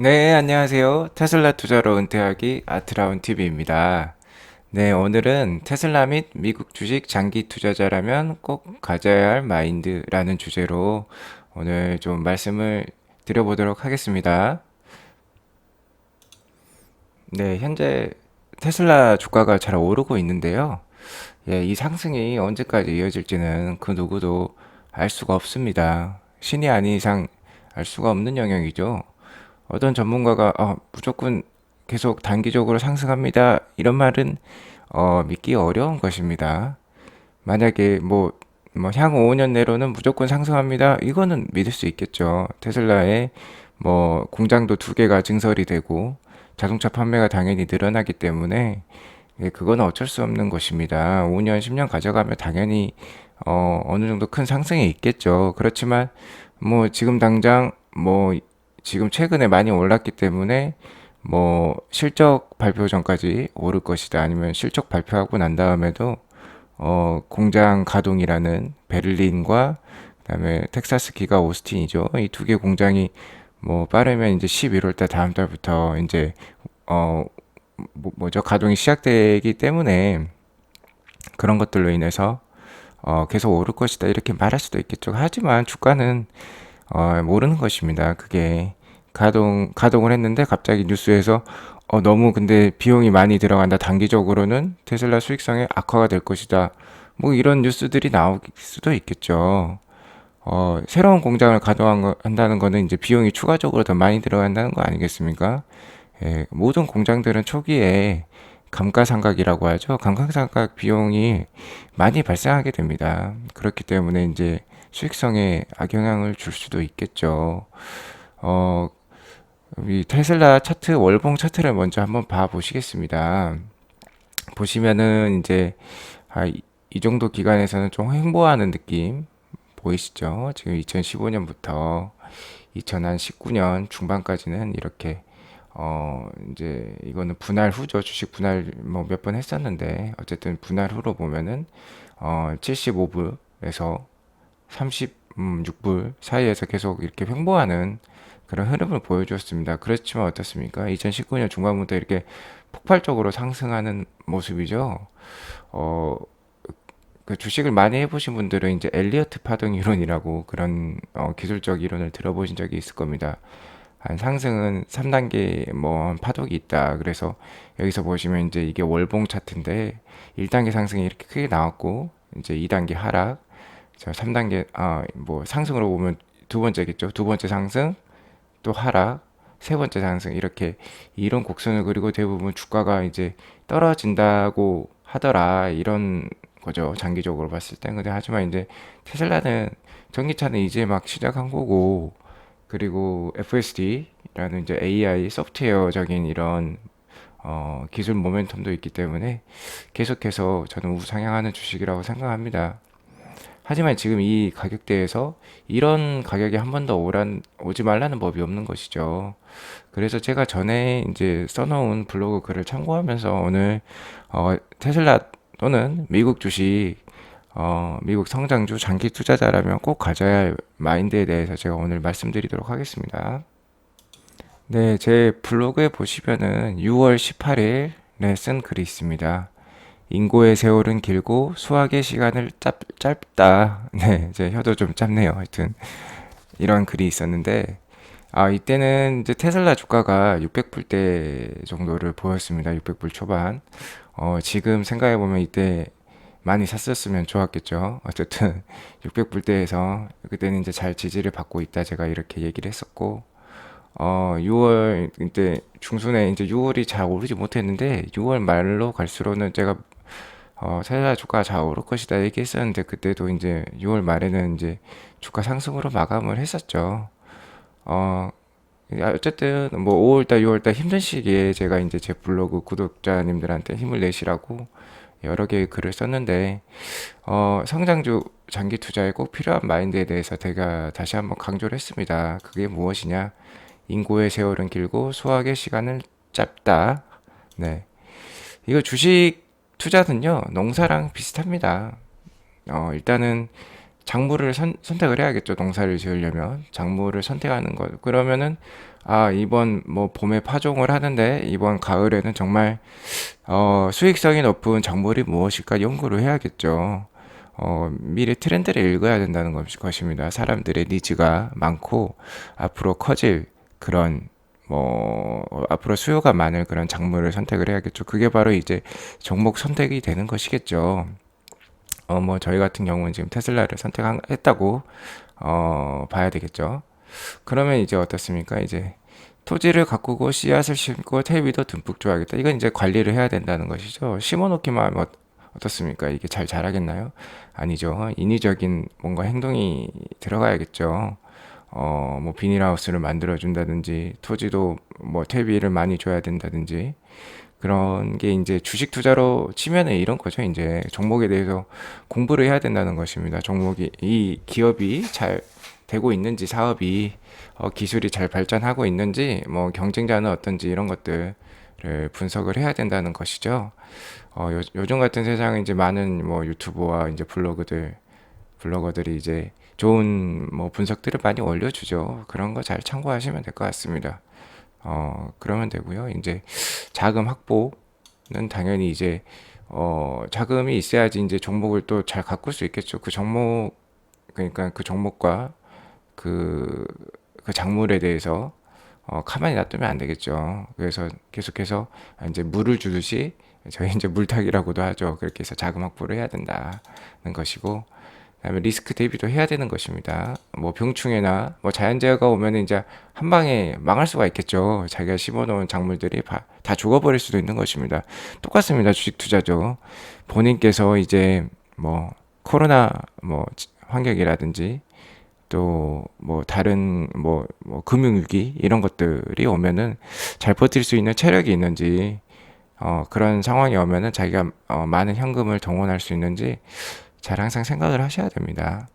네, 안녕하세요. 테슬라 투자로 은퇴하기 아트라운 TV입니다. 네, 오늘은 테슬라 및 미국 주식 장기 투자자라면 꼭 가져야 할 마인드라는 주제로 오늘 좀 말씀을 드려보도록 하겠습니다. 네, 현재 테슬라 주가가 잘 오르고 있는데요. 예, 이 상승이 언제까지 이어질지는 그 누구도 알 수가 없습니다. 신이 아닌 이상 알 수가 없는 영역이죠. 어떤 전문가가 어, 무조건 계속 단기적으로 상승합니다. 이런 말은 어, 믿기 어려운 것입니다. 만약에 뭐, 뭐 향후 5년 내로는 무조건 상승합니다. 이거는 믿을 수 있겠죠. 테슬라의 뭐 공장도 두 개가 증설이 되고 자동차 판매가 당연히 늘어나기 때문에 예, 그건 어쩔 수 없는 것입니다. 5년, 10년 가져가면 당연히 어, 어느 정도 큰 상승이 있겠죠. 그렇지만 뭐 지금 당장 뭐 지금 최근에 많이 올랐기 때문에 뭐 실적 발표 전까지 오를 것이다. 아니면 실적 발표하고 난 다음에도 어 공장 가동이라는 베를린과 그다음에 텍사스 기가 오스틴이죠. 이 두 개 공장이 뭐 빠르면 이제 11월 달 다음 달부터 이제 어 뭐, 뭐죠? 가동이 시작되기 때문에 그런 것들로 인해서 어 계속 오를 것이다. 이렇게 말할 수도 있겠죠. 하지만 주가는 어 모르는 것입니다. 그게 가동, 가동을 했는데 갑자기 뉴스에서 어, 너무 근데 비용이 많이 들어간다. 단기적으로는 테슬라 수익성에 악화가 될 것이다. 뭐 이런 뉴스들이 나올 수도 있겠죠. 어, 새로운 공장을 가동한다는 거는 이제 비용이 추가적으로 더 많이 들어간다는 거 아니겠습니까? 예, 모든 공장들은 초기에 감가상각이라고 하죠. 감가상각 비용이 많이 발생하게 됩니다. 그렇기 때문에 이제 수익성에 악영향을 줄 수도 있겠죠. 어, 이 테슬라 차트 월봉 차트를 먼저 한번 봐 보시겠습니다. 보시면은 이제 아, 이, 이 정도 기간에서는 좀 횡보하는 느낌 보이시죠? 지금 2015년부터 2019년 중반까지는 이렇게 어 이제 이거는 분할 후죠. 주식 분할 뭐 몇 번 했었는데 어쨌든 분할 후로 보면은 어 75불에서 36불 사이에서 계속 이렇게 횡보하는 그런 흐름을 보여주었습니다. 그렇지만 어떻습니까? 2019년 중반부터 이렇게 폭발적으로 상승하는 모습이죠. 어, 그 주식을 많이 해보신 분들은 이제 엘리어트 파동 이론이라고 그런 어, 기술적 이론을 들어보신 적이 있을 겁니다. 한 상승은 3단계 뭐 파동이 있다. 그래서 여기서 보시면 이제 이게 월봉 차트인데 1단계 상승이 이렇게 크게 나왔고 이제 2단계 하락, 3단계 아뭐 상승으로 보면 두 번째겠죠. 두 번째 상승, 또 하락, 세 번째 상승. 이렇게 이런 곡선을 그리고 대부분 주가가 이제 떨어진다고 하더라. 이런 거죠. 장기적으로 봤을 때 근데 하지만 이제 테슬라는 전기차는 이제 막 시작한 거고 그리고 FSD라는 이제 AI 소프트웨어적인 이런 어, 기술 모멘텀도 있기 때문에 계속해서 저는 우상향하는 주식이라고 생각합니다. 하지만 지금 이 가격대에서 이런 가격이 한번 더 오란 오지 말라는 법이 없는 것이죠. 그래서 제가 전에 이제 써놓은 블로그 글을 참고하면서 오늘 어, 테슬라 또는 미국 주식 어, 미국 성장주 장기 투자자라면 꼭 가져야 할 마인드에 대해서 제가 오늘 말씀드리도록 하겠습니다. 네, 제 블로그에 보시면은 6월 18일에 쓴 글이 있습니다. 인고의 세월은 길고 수학의 시간을 짧, 짧다. 네, 제 혀도 좀 짧네요. 하여튼 이런 글이 있었는데 아, 이때는 이제 테슬라 주가가 600불대 정도를 보였습니다. 600불 초반. 어, 지금 생각해 보면 이때 많이 샀었으면 좋았겠죠. 어쨌든 600불대에서 그때는 이제 잘 지지를 받고 있다. 제가 이렇게 얘기를 했었고 어, 6월 이때 중순에 이제 6월이 잘 오르지 못했는데 6월 말로 갈수록은 제가 어, 테슬라 주가 잘 오를 것이다 얘기했었는데 그때도 이제 6월 말에는 이제 주가 상승으로 마감을 했었죠. 어, 어쨌든 뭐 5월달, 6월달 힘든 시기에 제가 이제 제 블로그 구독자님들한테 힘을 내시라고 여러 개의 글을 썼는데 어, 성장주 장기 투자에 꼭 필요한 마인드에 대해서 제가 다시 한번 강조를 했습니다. 그게 무엇이냐? 인고의 세월은 길고 수학의 시간은 짧다. 네. 이거 주식 투자는요, 농사랑 비슷합니다. 어, 일단은 작물을 선, 택을 해야겠죠. 농사를 지으려면. 작물을 선택하는 것. 그러면은, 아, 이번 뭐 봄에 파종을 하는데 이번 가을에는 정말 어, 수익성이 높은 작물이 무엇일까 연구를 해야겠죠. 어, 미래 트렌드를 읽어야 된다는 것- 것입니다. 사람들의 니즈가 많고 앞으로 커질 그런 뭐 어, 앞으로 수요가 많을 그런 작물을 선택을 해야겠죠. 그게 바로 이제 종목 선택이 되는 것이겠죠. 어, 뭐 저희 같은 경우는 지금 테슬라를 선택했다고 어, 봐야 되겠죠. 그러면 이제 어떻습니까? 이제 토지를 가꾸고 씨앗을 심고 퇴비도 듬뿍 줘야겠다. 이건 이제 관리를 해야 된다는 것이죠. 심어놓기만 하면 어- 어떻습니까? 이게 잘 자라겠나요? 아니죠. 인위적인 뭔가 행동이 들어가야겠죠. 어, 뭐 비닐하우스를 만들어 준다든지 토지도 뭐 퇴비를 많이 줘야 된다든지 그런 게 이제 주식 투자로 치면은 이런 거죠. 이제 종목에 대해서 공부를 해야 된다는 것입니다. 종목이 이 기업이 잘 되고 있는지 사업이 어, 기술이 잘 발전하고 있는지 뭐 경쟁자는 어떤지 이런 것들을 분석을 해야 된다는 것이죠. 어, 요, 요즘 같은 세상에 이제 많은 뭐 유튜버와 이제 블로그들 블로거들이 이제 좋은 뭐 분석들을 많이 올려주죠. 그런 거 잘 참고하시면 될 것 같습니다. 어, 그러면 되고요. 이제 자금 확보는 당연히 이제 어, 자금이 있어야지 이제 종목을 또 잘 가꿀 수 있겠죠. 그 종목 그러니까 그 종목과 그, 그 작물에 대해서 어, 가만히 놔두면 안 되겠죠. 그래서 계속해서 이제 물을 주듯이 저희 이제 물타기라고도 하죠. 그렇게 해서 자금 확보를 해야 된다는 것이고 그다음에 리스크 대비도 해야 되는 것입니다. 뭐 병충해나 뭐 자연재해가 오면 이제 한 방에 망할 수가 있겠죠. 자기가 심어놓은 작물들이 다, 다 죽어버릴 수도 있는 것입니다. 똑같습니다. 주식 투자죠. 본인께서 이제 뭐 코로나 뭐 환경이라든지 또 뭐 다른 뭐, 뭐 금융 위기 이런 것들이 오면은 잘 버틸 수 있는 체력이 있는지 어, 그런 상황이 오면은 자기가 어, 많은 현금을 동원할 수 있는지 잘 항상 생각을 하셔야 됩니다.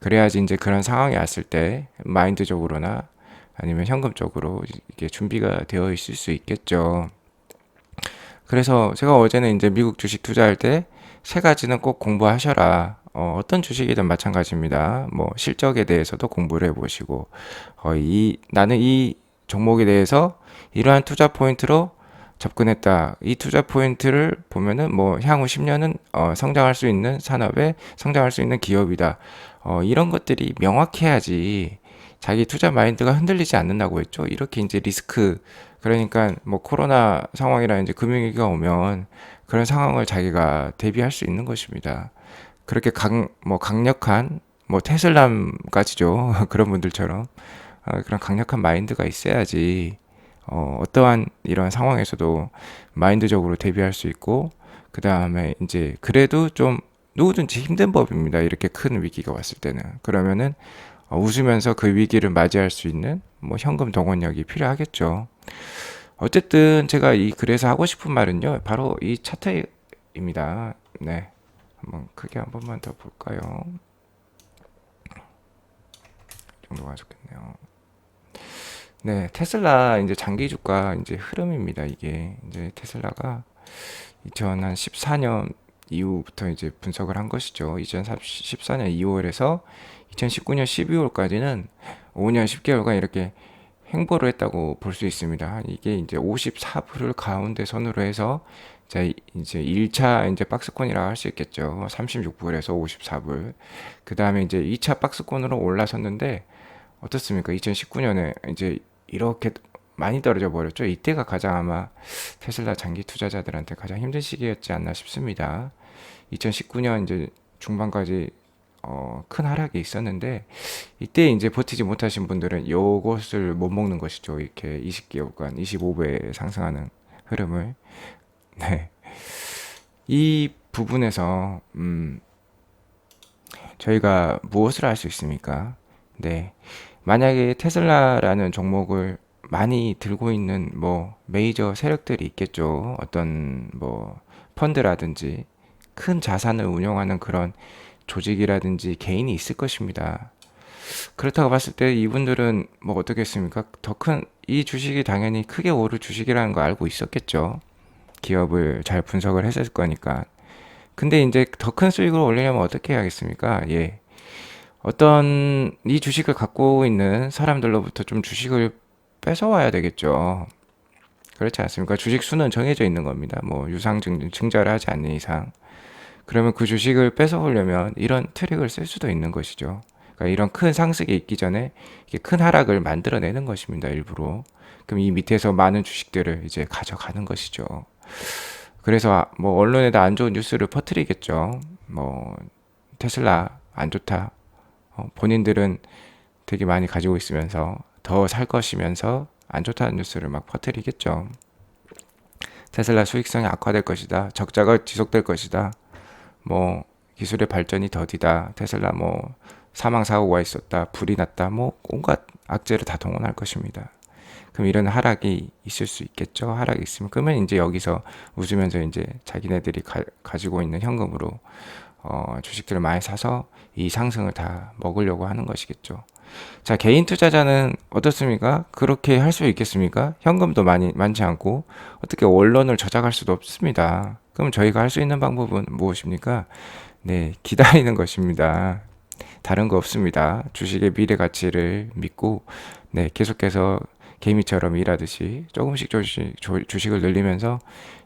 그래야지 이제 그런 상황이 왔을 때 마인드적으로나 아니면 현금적으로 이게 준비가 되어 있을 수 있겠죠. 그래서 제가 어제는 이제 미국 주식 투자할 때 세 가지는 꼭 공부하셔라. 어, 어떤 주식이든 마찬가지입니다. 뭐 실적에 대해서도 공부를 해보시고, 어, 이 나는 이 종목에 대해서 이러한 투자 포인트로 접근했다. 이 투자 포인트를 보면은 뭐 향후 10년은 어, 성장할 수 있는 산업에 성장할 수 있는 기업이다. 어, 이런 것들이 명확해야지 자기 투자 마인드가 흔들리지 않는다고 했죠. 이렇게 이제 리스크 그러니까 뭐 코로나 상황이라 이제 금융위기가 오면 그런 상황을 자기가 대비할 수 있는 것입니다. 그렇게 강, 뭐 강력한 뭐 테슬람까지죠. 그런 분들처럼 어, 그런 강력한 마인드가 있어야지 어, 어떠한 이런 상황에서도 마인드적으로 대비할 수 있고 그 다음에 이제 그래도 좀 누구든지 힘든 법입니다. 이렇게 큰 위기가 왔을 때는 그러면은 어, 웃으면서 그 위기를 맞이할 수 있는 뭐 현금 동원력이 필요하겠죠. 어쨌든 제가 이 글에서 하고 싶은 말은요, 바로 이 차트입니다. 네, 한번 크게 한 번만 더 볼까요? 이 정도가 좋겠네요. 네, 테슬라 이제 장기 주가 이제 흐름입니다. 이게 이제 테슬라가 2014년 이후부터 이제 분석을 한 것이죠. 2014년 2월에서 2019년 12월까지는 5년 10개월간 이렇게 횡보를 했다고 볼 수 있습니다. 이게 이제 54불을 가운데 선으로 해서 자, 이제 1차 이제 박스권이라고 할수 있겠죠. 36불에서 54불. 그 다음에 이제 2차 박스권으로 올라섰는데 어떻습니까? 2019년에 이제 이렇게 많이 떨어져 버렸죠. 이때가 가장 아마 테슬라 장기 투자자들한테 가장 힘든 시기였지 않나 싶습니다. 2019년 이제 중반까지 어, 큰 하락이 있었는데 이때 이제 버티지 못하신 분들은 요것을 못 먹는 것이죠. 이렇게 20개월간 25배 상승하는 흐름을 네. 이 부분에서 음, 저희가 무엇을 할 수 있습니까? 네. 만약에 테슬라라는 종목을 많이 들고 있는 뭐 메이저 세력들이 있겠죠. 어떤 뭐 펀드라든지 큰 자산을 운영하는 그런 조직이라든지 개인이 있을 것입니다. 그렇다고 봤을 때 이분들은 뭐 어떻겠습니까? 더 큰 이 주식이 당연히 크게 오를 주식이라는 거 알고 있었겠죠. 기업을 잘 분석을 했을 거니까. 근데 이제 더 큰 수익을 올리려면 어떻게 해야겠습니까? 예. 어떤 이 주식을 갖고 있는 사람들로부터 좀 주식을 뺏어와야 되겠죠. 그렇지 않습니까? 주식 수는 정해져 있는 겁니다. 뭐 유상증 증자를 하지 않는 이상. 그러면 그 주식을 뺏어오려면 이런 트릭을 쓸 수도 있는 것이죠. 그러니까 이런 큰 상승이 있기 전에 큰 하락을 만들어내는 것입니다. 일부러. 그럼 이 밑에서 많은 주식들을 이제 가져가는 것이죠. 그래서 뭐 언론에다 안 좋은 뉴스를 퍼뜨리겠죠. 뭐 테슬라 안 좋다. 어, 본인들은 되게 많이 가지고 있으면서 더 살 것이면서 안 좋다는 뉴스를 막 퍼뜨리겠죠. 테슬라 수익성이 악화될 것이다. 적자가 지속될 것이다. 뭐 기술의 발전이 더디다. 테슬라 뭐 사망 사고가 있었다. 불이 났다. 뭐 온갖 악재를 다 동원할 것입니다. 그럼 이런 하락이 있을 수 있겠죠. 하락이 있으면 그러면 이제 여기서 웃으면서 이제 자기네들이 가, 지고 있는 현금으로 어, 주식들을 많이 사서 이 상승을 다 먹으려고 하는 것이겠죠. 자, 개인 투자자는 어떻습니까? 그렇게 할 수 있겠습니까? 현금도 많이 많지 않고 어떻게 원론을 저작할 수도 없습니다. 그럼 저희가 할 수 있는 방법은 무엇입니까? 네, 기다리는 것입니다. 다른 거 없습니다. 주식의 미래 가치를 믿고 네, 계속해서 개미처럼 일하듯이 조금씩 조금씩 주식을 늘리면서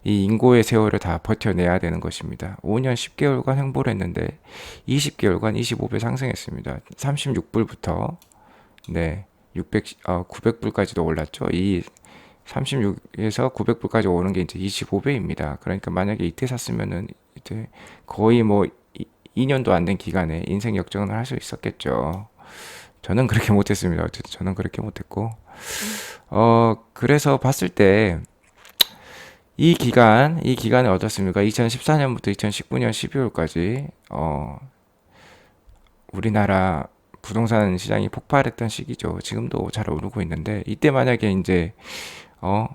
이 인고의 세월을 다 버텨내야 되는 것입니다. 5년 10개월간 행보를 했는데 20개월간 25배 상승했습니다. 36불부터 네, 600, 어, 900불까지도 올랐죠. 이 36에서 900불까지 오는 게 이제 25배입니다. 그러니까 만약에 이때 샀으면은 이제 거의 뭐 2년도 안 된 기간에 인생 역전을 할 수 있었겠죠. 저는 그렇게 못했습니다. 어쨌든 저는 그렇게 못했고, 어 그래서 봤을 때 이 기간 이 기간이 어떻습니까? 2014년부터 2019년 12월까지 어 우리나라 부동산 시장이 폭발했던 시기죠. 지금도 잘 오르고 있는데 이때 만약에 이제 어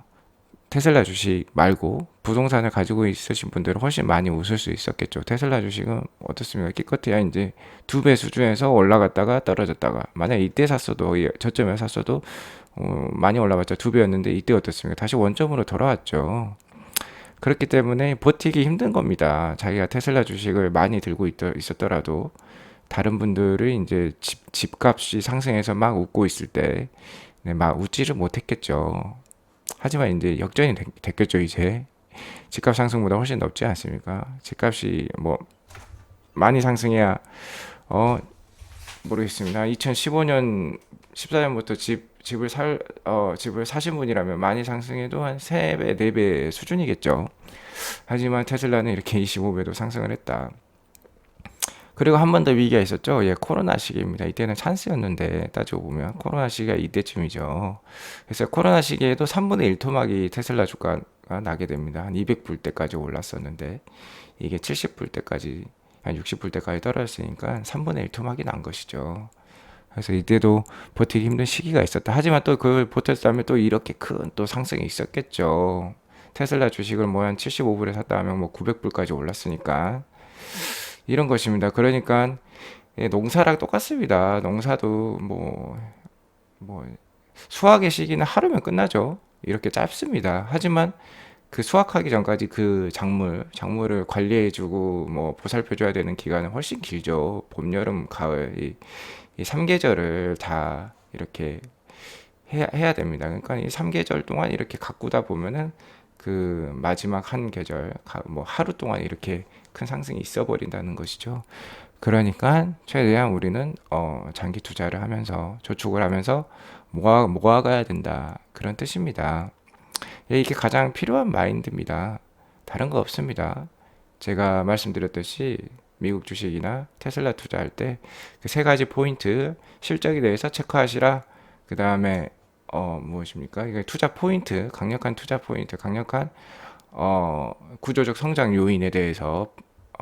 테슬라 주식 말고 부동산을 가지고 있으신 분들은 훨씬 많이 웃을 수 있었겠죠. 테슬라 주식은 어떻습니까? 기껏해야 이제 두 배 수준에서 올라갔다가 떨어졌다가 만약 이때 샀어도 저점에 샀어도 어, 많이 올라갔죠. 두 배였는데 이때 어떻습니까? 다시 원점으로 돌아왔죠. 그렇기 때문에 버티기 힘든 겁니다. 자기가 테슬라 주식을 많이 들고 있, 있었더라도 다른 분들이 이제 집, 집값이 상승해서 막 웃고 있을 때, 네, 막 웃지를 못했겠죠. 하지만 이제 역전이 됐, 겠죠 이제. 집값 상승보다 훨씬 높지 않습니까? 집값이 뭐, 많이 상승해야, 어, 모르겠습니다. 2015년, 14년부터 집, 집을 살, 어, 집을 사신 분이라면 많이 상승해도 한 3배, 4배 수준이겠죠. 하지만 테슬라는 이렇게 25배도 상승을 했다. 그리고 한 번 더 위기가 있었죠. 예, 코로나 시기입니다. 이때는 찬스였는데 따지고 보면 코로나 시기가 이때쯤이죠. 그래서 코로나 시기에도 3분의 1 토막이 테슬라 주가가 나게 됩니다. 한 200불 때까지 올랐었는데 이게 70불 때까지 한 60불 때까지 떨어졌으니까 3분의 1 토막이 난 것이죠. 그래서 이때도 버티기 힘든 시기가 있었다. 하지만 또 그걸 버텼다면 또 이렇게 큰 또 상승이 있었겠죠. 테슬라 주식을 뭐 한 75불에 샀다 하면 뭐 900불까지 올랐으니까. 이런 것입니다. 그러니까 예, 농사랑 똑같습니다. 농사도 뭐, 뭐, 수확의 시기는 하루면 끝나죠. 이렇게 짧습니다. 하지만 그 수확하기 전까지 그 작물, 작물을 관리해주고 뭐 보살펴줘야 되는 기간은 훨씬 길죠. 봄, 여름, 가을, 이, 이 3계절을 다 이렇게 해야, 해야 됩니다. 그러니까 이 3계절 동안 이렇게 가꾸다 보면은 그 마지막 한 계절, 뭐 하루 동안 이렇게 큰 상승이 있어 버린다는 것이죠. 그러니까 최대한 우리는 어, 장기 투자를 하면서 저축을 하면서 모아 모아가야 된다 그런 뜻입니다. 예, 이게 가장 필요한 마인드입니다. 다른 거 없습니다. 제가 말씀드렸듯이 미국 주식이나 테슬라 투자할 때 그 세 가지 포인트 실적에 대해서 체크하시라. 그 다음에 어 무엇입니까? 이게 투자 포인트, 강력한 투자 포인트, 강력한 어, 구조적 성장 요인에 대해서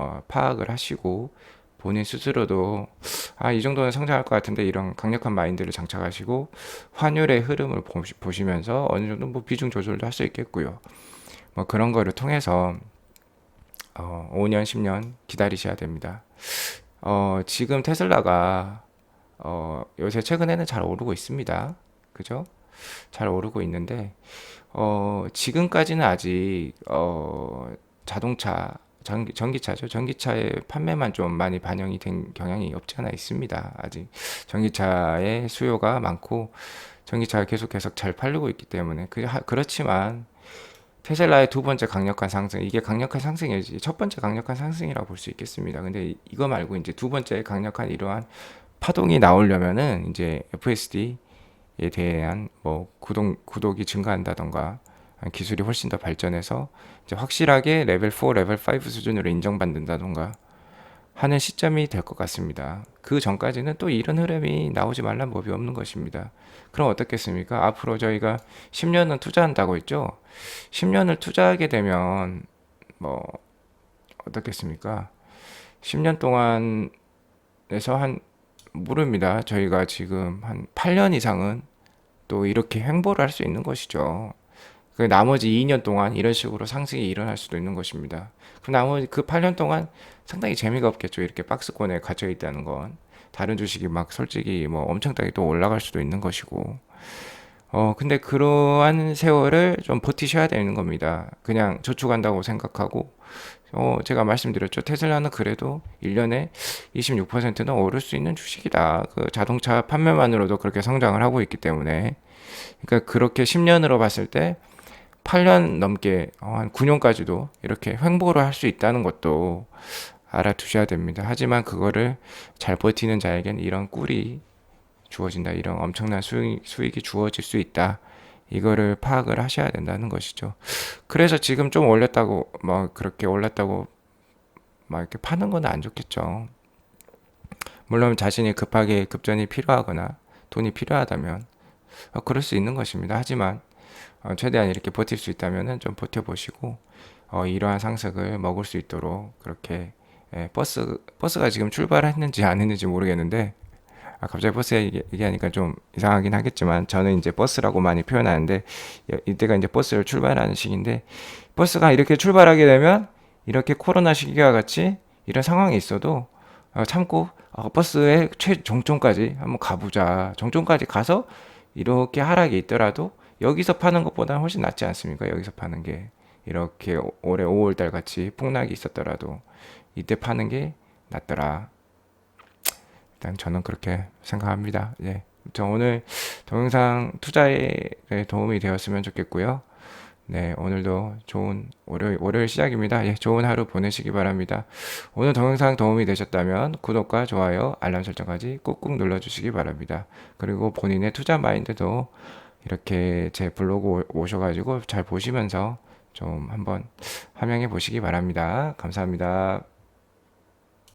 어, 파악을 하시고 본인 스스로도 아, 이 정도는 성장할 것 같은데 이런 강력한 마인드를 장착하시고 환율의 흐름을 보시, 면서 어느 정도 뭐 비중 조절도 할 수 있겠고요. 뭐 그런 거를 통해서 어, 5년, 10년 기다리셔야 됩니다. 어, 지금 테슬라가 어, 요새 최근에는 잘 오르고 있습니다. 그죠? 잘 오르고 있는데 어, 지금까지는 아직 어, 자동차 전기, 전기차죠. 전기차의 판매만 좀 많이 반영이 된 경향이 없지 않아 있습니다. 아직 전기차의 수요가 많고 전기차가 계속 계속 잘 팔리고 있기 때문에 그 하- 그렇지만 테슬라의 두 번째 강력한 상승 이게 강력한 상승이지 첫 번째 강력한 상승이라고 볼 수 있겠습니다. 근데 이- 이거 말고 이제 두 번째 강력한 이러한 파동이 나오려면은 이제 FSD에 대한 뭐 구독 구독이 증가한다던가 기술이 훨씬 더 발전해서 이제 확실하게 레벨 4, 레벨 5 수준으로 인정받는다던가 하는 시점이 될 것 같습니다. 그 전까지는 또 이런 흐름이 나오지 말란 법이 없는 것입니다. 그럼 어떻겠습니까? 앞으로 저희가 10년은 투자한다고 했죠? 10년을 투자하게 되면 뭐 어떻겠습니까? 10년 동안에서 한 모릅니다. 저희가 지금 한 8년 이상은 또 이렇게 횡보를 할 수 있는 것이죠. 그 나머지 2년 동안 이런 식으로 상승이 일어날 수도 있는 것입니다. 그 나머지 그 8년 동안 상당히 재미가 없겠죠. 이렇게 박스권에 갇혀 있다는 건. 다른 주식이 막 솔직히 뭐 엄청나게 또 올라갈 수도 있는 것이고. 어, 근데 그러한 세월을 좀 버티셔야 되는 겁니다. 그냥 저축한다고 생각하고, 어, 제가 말씀드렸죠. 테슬라는 그래도 1년에 26%는 오를 수 있는 주식이다. 그 자동차 판매만으로도 그렇게 성장을 하고 있기 때문에. 그러니까 그렇게 10년으로 봤을 때 8년 넘게 어, 한 9년까지도 이렇게 횡보를 할 수 있다는 것도 알아두셔야 됩니다. 하지만 그거를 잘 버티는 자에겐 이런 꿀이 주어진다. 이런 엄청난 수익, 수익이 주어질 수 있다. 이거를 파악을 하셔야 된다는 것이죠. 그래서 지금 좀 올렸다고 뭐 그렇게 올랐다고 막 이렇게 파는 건 안 좋겠죠. 물론 자신이 급하게 급전이 필요하거나 돈이 필요하다면 어, 그럴 수 있는 것입니다. 하지만 어, 최대한 이렇게 버틸 수 있다면은 좀 버텨보시고 어, 이러한 상승을 먹을 수 있도록 그렇게 예, 버스 버스가 지금 출발했는지 안 했는지 모르겠는데 아, 갑자기 버스 얘기, 얘기하니까 좀 이상하긴 하겠지만 저는 이제 버스라고 많이 표현하는데 여- 이때가 이제 버스를 출발하는 시기인데 버스가 이렇게 출발하게 되면 이렇게 코로나 시기와 같이 이런 상황이 있어도 어, 참고 어, 버스의 최종점까지 한번 가보자. 정점까지 가서 이렇게 하락이 있더라도 여기서 파는 것보다는 훨씬 낫지 않습니까? 여기서 파는 게 이렇게 오- 올해 5월 달 같이 폭락이 있었더라도 이때 파는 게 낫더라. 일단 저는 그렇게 생각합니다. 예. 저 오늘 동영상 투자에 도움이 되었으면 좋겠고요. 네, 오늘도 좋은 월요일, 월요일 시작입니다. 예, 좋은 하루 보내시기 바랍니다. 오늘 동영상 도움이 되셨다면 구독과 좋아요, 알람 설정까지 꾹꾹 눌러주시기 바랍니다. 그리고 본인의 투자 마인드도 이렇게 제 블로그 오- 오셔가지고 잘 보시면서 좀 한번 함양해 보시기 바랍니다. 감사합니다.